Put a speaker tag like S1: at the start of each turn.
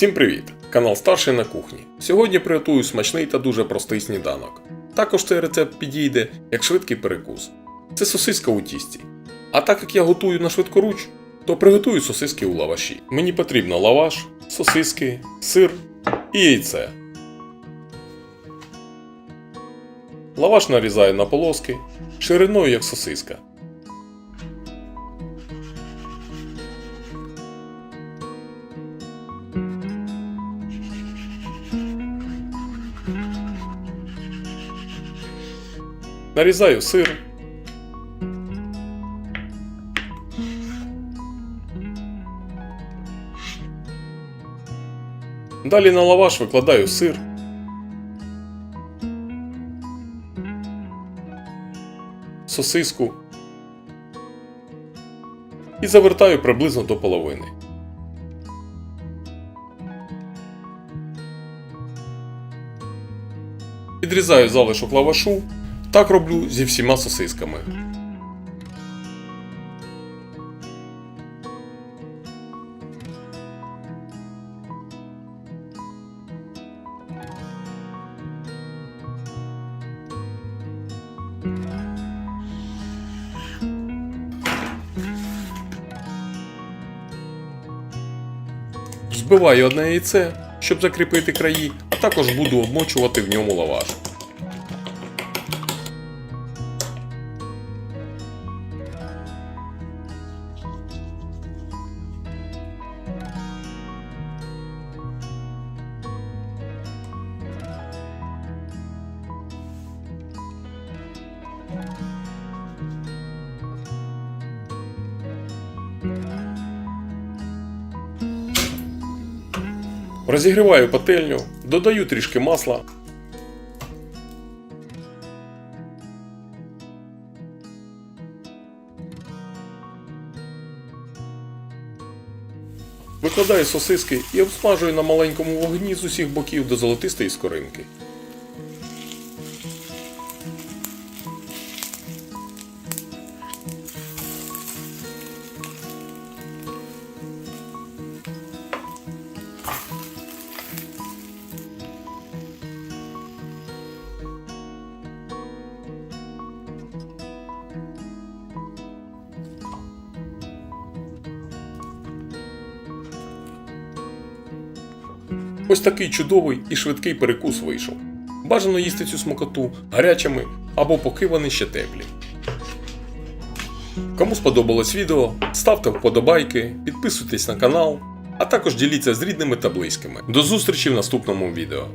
S1: Всім привіт! Канал Старший на кухні. Сьогодні приготую смачний та дуже простий сніданок. Також цей рецепт підійде як швидкий перекус. Це сосиска у тісті. А так як я готую на швидкоруч, то приготую сосиски у лаваші. Мені потрібно лаваш, сосиски, сир і яйце. Лаваш нарізаю на полоски шириною як сосиска. Нарізаю сир. Далі на лаваш викладаю сир. Сосиску. І завертаю приблизно до половини. Підрізаю залишок лавашу. Так роблю зі всіма сосисками. Збиваю одне яйце, щоб закріпити краї, а також буду обмочувати в ньому лаваш. Розігріваю пательню, додаю трішки масла. Викладаю сосиски і обсмажую на маленькому вогні з усіх боків до золотистої скоринки. Ось такий чудовий і швидкий перекус вийшов. Бажано їсти цю смакоту гарячими або поки вони ще теплі. Кому сподобалось відео, ставте вподобайки, підписуйтесь на канал, а також діліться з рідними та близькими. До зустрічі в наступному відео.